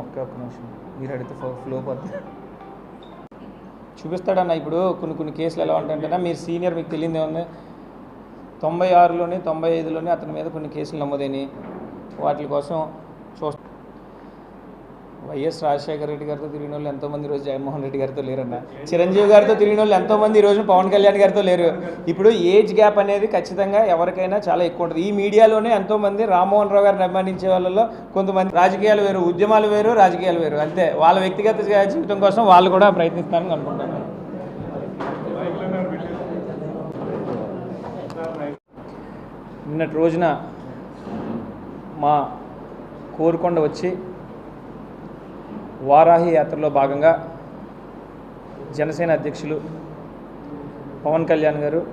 ఒక్క ఒక్క నిమిషం. మీరు అడిగితే ఫ్లో పోతుంది చూపిస్తాడన్న ఇప్పుడు కొన్ని కొన్ని కేసులు ఎలా ఉంటాయంటే మీరు సీనియర్ మీకు తెలియదు ఉంది. తొంభై ఆరులోని తొంభై ఐదులోని అతని మీద కొన్ని కేసులు నమోదైనవి వాటి కోసం చూస్తా వైఎస్ రాజశేఖర రెడ్డి గారితో తిరిగిన వాళ్ళు ఎంతోమంది ఈరోజు జగన్మోహన్ రెడ్డి గారితో లేరన్న. చిరంజీవి గారితో తిరిగిన వాళ్ళు ఎంతోమంది ఈరోజు పవన్ కళ్యాణ్ గారితో లేరు. ఇప్పుడు ఏజ్ గ్యాప్ అనేది ఖచ్చితంగా ఎవరికైనా చాలా ఎక్కువ ఉంటుంది. ఈ మీడియాలోనే ఎంతోమంది రామ్మోహన్ రావు గారిని అభిమానించే వాళ్ళలో కొంతమంది రాజకీయాలు వేరు ఉద్యమాలు వేరు రాజకీయాలు వేరు. అంతే. వాళ్ళ వ్యక్తిగత జీవితం కోసం వాళ్ళు కూడా ప్రయత్నిస్తారని అనుకుంటున్నాను. నిన్నటి రోజున మా కోరుకొండ వచ్చి వారాహి యాత్రలో భాగంగా జనసేన అధ్యక్షులు పవన్ కళ్యాణ్ గారు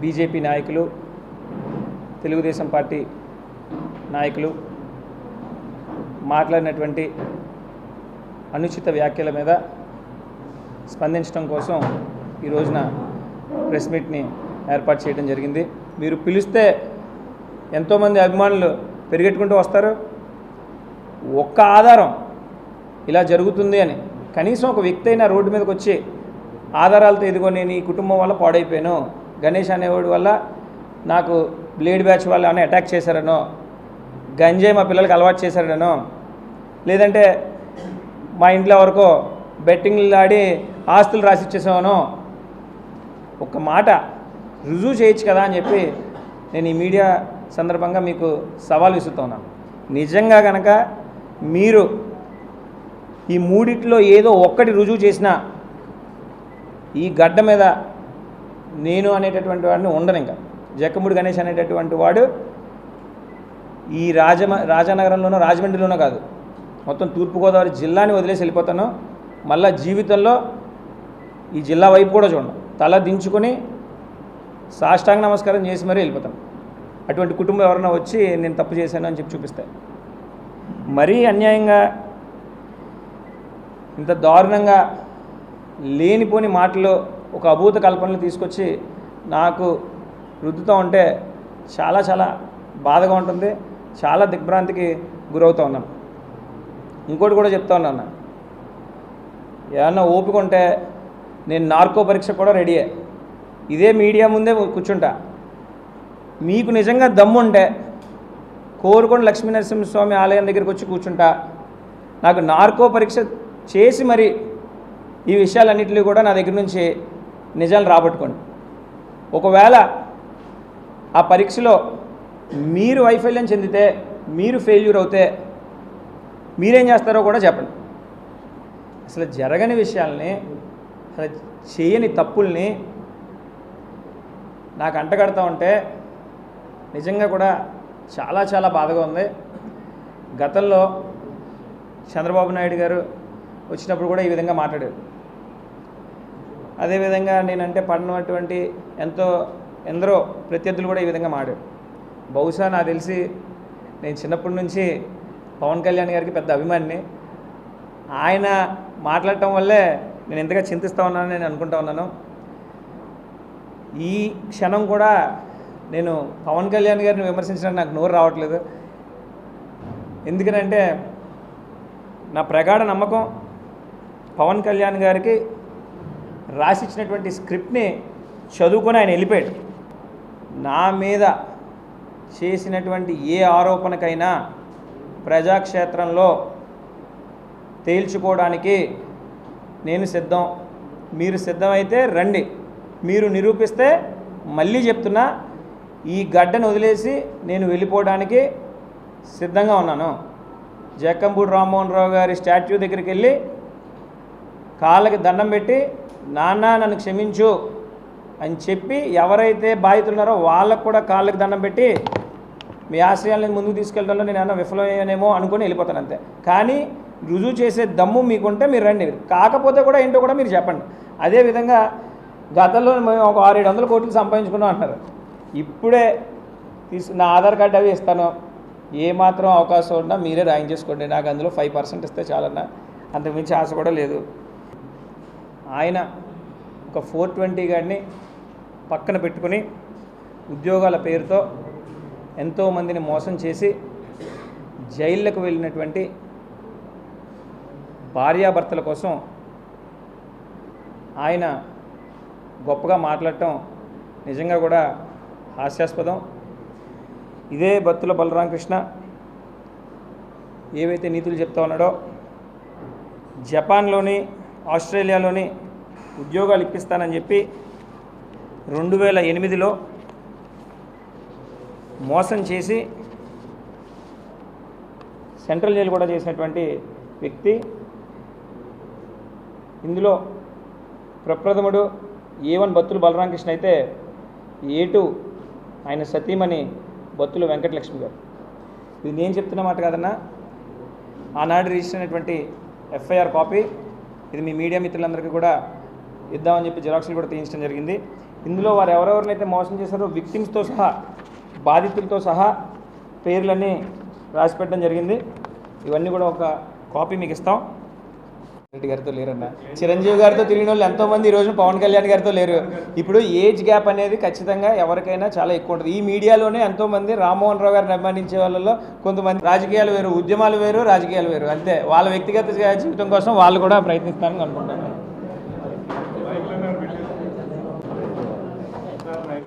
బీజేపీ నాయకులు తెలుగుదేశం పార్టీ నాయకులు మాట్లాడినటువంటి అనుచిత వ్యాఖ్యల మీద స్పందించడం కోసం ఈ రోజున ప్రెస్ మీట్ని ఏర్పాటు చేయడం జరిగింది. మీరు పిలిస్తే ఎంతోమంది అభిమానులు పెరిగెట్టుకుంటూ వస్తారు. ఒక్క ఆధారం ఇలా జరుగుతుంది అని. కనీసం ఒక వ్యక్తి అయినా రోడ్డు మీదకి వచ్చి ఆధారాలతో ఇదిగో నేను ఈ కుటుంబం వల్ల పాడైపోయాను. గణేష్ అనేవాడి వల్ల నాకు బ్లేడ్ బ్యాచ్ వాళ్ళు ఏమైనా అటాక్ చేశారనో గంజాయి మా పిల్లలకి అలవాటు చేశారనో లేదంటే మా ఇంట్లో వరకు బెట్టింగ్లు ఆడి ఆస్తులు రాసిచ్చేసామనో ఒక మాట రుజువు చేయొచ్చు కదా అని చెప్పి నేను ఈ మీడియా సందర్భంగా మీకు సవాల్ విసురుతున్నాను నిజంగా కనుక మీరు ఈ మూడిట్లో ఏదో ఒక్కటి రుజువు చేసినా ఈ గడ్డ మీద నేను అనేటటువంటి వాడిని ఉండను ఇంకా. జక్కముడి గణేష్ అనేటటువంటి వాడు ఈ రాజమ రాజానగరంలోనో రాజమండ్రిలోనో కాదు. మొత్తం తూర్పుగోదావరి జిల్లాని వదిలేసి వెళ్ళిపోతాను. మళ్ళా జీవితంలో ఈ జిల్లా వైపు కూడా చూడను. తల దించుకొని సాష్టాంగ నమస్కారం చేసి మరీ వెళ్ళిపోతాను. అటువంటి కుటుంబం ఎవరైనా వచ్చి నేను తప్పు చేశాను అని చెప్పి చూపిస్తాను మరీ అన్యాయంగా ఇంత దారుణంగా లేనిపోని మాటలు ఒక అభూత కల్పనలు తీసుకొచ్చి నాకు రుద్దుతూ ఉంటే చాలా చాలా బాధగా ఉంటుంది చాలా దిగ్భ్రాంతికి గురవుతూ ఉన్నాను. ఇంకోటి కూడా చెప్తా ఉన్నాను ఏమన్నా ఓపిక ఉంటే నేను నార్కో పరీక్ష కూడా రెడీయే. ఇదే మీడియా ముందే కూర్చుంటా. మీకు నిజంగా దమ్ముంటే కోరుకొని లక్ష్మీనరసింహస్వామి ఆలయం దగ్గరికి వచ్చి కూర్చుంటా. నాకు నార్కో పరీక్ష చేసి మరి ఈ విషయాలన్నింటినీ కూడా నా దగ్గర నుంచి నిజాలు రాబట్టుకోండి. ఒకవేళ ఆ పరీక్షలో మీరు వైఫల్యం చెందితే మీరు ఫెయిల్యూర్ అవుతే మీరేం చేస్తారో కూడా చెప్పండి. అసలు జరగని విషయాల్ని అసలు చేయని తప్పుల్ని నాకు అంటగడతా ఉంటే నిజంగా కూడా చాలా చాలా బాధగా ఉంది. గతంలో చంద్రబాబు నాయుడు గారు వచ్చినప్పుడు కూడా ఈ విధంగా మాట్లాడారు. అదేవిధంగా నేనంటే పడినటువంటి ఎంతో ఎందరో ప్రత్యర్థులు కూడా ఈ విధంగా మాడారు బహుశా నాకు తెలిసి నేను చిన్నప్పటి నుంచి పవన్ కళ్యాణ్ గారికి పెద్ద అభిమానిని. ఆయన మాట్లాడటం వల్లే నేను ఎంతగా చింతిస్తూ ఉన్నానని నేను అనుకుంటా ఉన్నాను. ఈ క్షణం కూడా నేను పవన్ కళ్యాణ్ గారిని విమర్శించడానికి నాకు నోరు రావట్లేదు. ఎందుకనంటే నా ప్రగాఢ నమ్మకం పవన్ కళ్యాణ్ గారికి రాసిచ్చినటువంటి స్క్రిప్ట్ని చదువుకొని ఆయన వెళ్ళిపోయాడు. నా మీద చేసినటువంటి ఏ ఆరోపణకైనా ప్రజాక్షేత్రంలో తేల్చుకోవడానికి నేను సిద్ధం. మీరు సిద్ధమైతే రండి. మీరు నిరూపిస్తే మళ్ళీ చెప్తున్నా ఈ గడ్డను వదిలేసి నేను వెళ్ళిపోవడానికి సిద్ధంగా ఉన్నాను. జక్కంపూడి రామ్మోహన్ రావు గారి స్టాచ్యూ దగ్గరికి వెళ్ళి కాళ్ళకి దండం పెట్టి నాన్న నన్ను క్షమించు అని చెప్పి ఎవరైతే బాధితులున్నారో వాళ్ళకు కూడా కాళ్ళకి దండం పెట్టి మీ ఆశ్రయాలను ముందుకు తీసుకెళ్ళడంలో నేను ఏమన్నా విఫలమయ్యానేమో అనుకొని వెళ్ళిపోతాను అంతే. కానీ రుజువు చేసే దమ్ము మీకుంటే మీరు రండి. కాకపోతే కూడా ఏంటో కూడా మీరు చెప్పండి. అదేవిధంగా గతంలో మేము ఒక ఆరు ఏడు వందల కోట్లు సంపాదించుకున్నాం అంటారు ఇప్పుడే తీసు నా ఆధార్ కార్డు అవి ఇస్తాను. ఏ మాత్రం అవకాశం ఉన్నా మీరే రాయించేసుకోండి. నాకు అందులో ఫైవ్ పర్సెంట్ ఇస్తే చాలన్నా. అంతకుమించి ఆశ కూడా లేదు. ఆయన ఒక ఫోర్ ట్వంటీ గాడిని పక్కన పెట్టుకుని ఉద్యోగాల పేరుతో ఎంతోమందిని మోసం చేసి జైళ్ళకు వెళ్ళినటువంటి భార్యాభర్తల కోసం ఆయన గొప్పగా మాట్లాడటం నిజంగా కూడా హాస్యాస్పదం. ఇదే భక్తుల బలరామకృష్ణ ఏవైతే నీతులు చెప్తా ఉన్నాడో జపాన్లోని ఆస్ట్రేలియాలోని ఉద్యోగాలు ఇప్పిస్తానని చెప్పి రెండు వేల ఎనిమిదిలో మోసం చేసి సెంట్రల్ జైలు కూడా చేసినటువంటి వ్యక్తి. ఇందులో ప్రప్రథముడు ఏ వన్ బత్తులు బలరామకృష్ణ అయితే ఏ టూ ఆయన సతీమణి బత్తులు వెంకటలక్ష్మి గారు. ఇది నేను చెప్తున్న మాట కాదన్నా ఆనాడు రిజిస్టర్ అయినటువంటి ఎఫ్ఐఆర్ కాపీ ఇది మీ మీడియా మిత్రులందరికీ కూడా ఇద్దామని చెప్పి జిరాక్స్లు కూడా తీయించడం జరిగింది. ఇందులో వారు ఎవరెవరినైతే మోసం చేశారో విక్టిమ్స్తో సహా బాధితులతో సహా పేర్లన్నీ రాసి పెట్టడం జరిగింది. ఇవన్నీ కూడా ఒక కాపీ మీకు ఇస్తాం. రెడ్డి గారితో లేరన్న? చిరంజీవి గారితో తిరిగిన వాళ్ళు ఎంతోమంది ఈ పవన్ కళ్యాణ్ గారితో లేరు. ఇప్పుడు ఏజ్ గ్యాప్ అనేది ఖచ్చితంగా ఎవరికైనా చాలా ఎక్కువ ఉంటుంది. ఈ మీడియాలోనే ఎంతోమంది రామ్మోహన్ రావు గారిని అభిమానించే వాళ్ళలో కొంతమంది రాజకీయాలు వేరు ఉద్యమాలు వేరు రాజకీయాలు వేరు. అంతే. వాళ్ళ వ్యక్తిగత జీవితం కోసం వాళ్ళు కూడా ప్రయత్నిస్తారని అనుకుంటాను